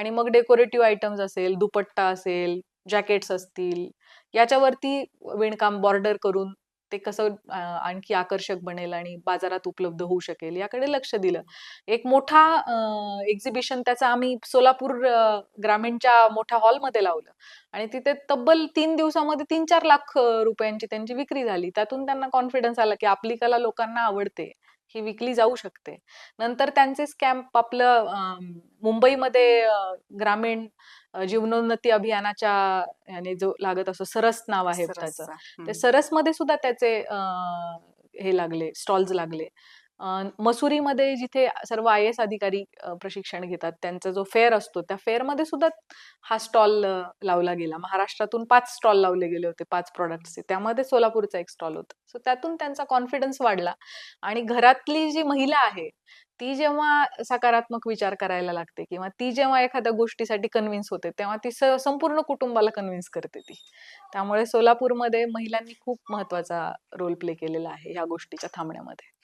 आणि मग decorative items असेल दुपट्टा असेल जॅकेट्स असतील याच्यावरती विणकाम बॉर्डर करून ते कसं आणखी आकर्षक बनेल आणि बाजारात उपलब्ध होऊ शकेल याकडे लक्ष दिलं. एक मोठा एक्झिबिशन त्याचा आम्ही सोलापूर ग्रामीणच्या मोठ्या हॉलमध्ये लावलं. आणि तिथे तब्बल तीन दिवसामध्ये तीन चार लाख रुपयांची त्यांची विक्री झाली. त्यातून त्यांना कॉन्फिडन्स आला की आपली कला लोकांना आवडते. ही विकली जाऊ शकते नंतर त्यांचे स्कॅम्प आपलं मुंबईमध्ये ग्रामीण जीवनोन्नती अभियानाच्या याने जो लागत असतो सरस नाव आहे त्याचं. ते. सरसमध्ये सुद्धा त्याचे हे लागले स्टॉल्स लागले मसुरीमध्ये जिथे सर्व आय एस अधिकारी प्रशिक्षण घेतात त्यांचा जो फेअर असतो त्या फेअरमध्ये सुद्धा हा स्टॉल लावला गेला. महाराष्ट्रातून पाच स्टॉल लावले गेले होते पाच प्रॉडक्टचे त्यामध्ये सोलापूरचा एक स्टॉल होता. सो त्यातून त्यांचा कॉन्फिडन्स वाढला आणि घरातली जी महिला आहे ती जेव्हा सकारात्मक विचार करायला लागते किंवा ती जेव्हा एखाद्या गोष्टीसाठी कन्व्हिन्स होते तेव्हा ती संपूर्ण कुटुंबाला कन्व्हिन्स करते ती. त्यामुळे सोलापूरमध्ये महिलांनी खूप महत्त्वाचा रोल प्ले केलेला आहे या गोष्टीच्या थांबण्यामध्ये.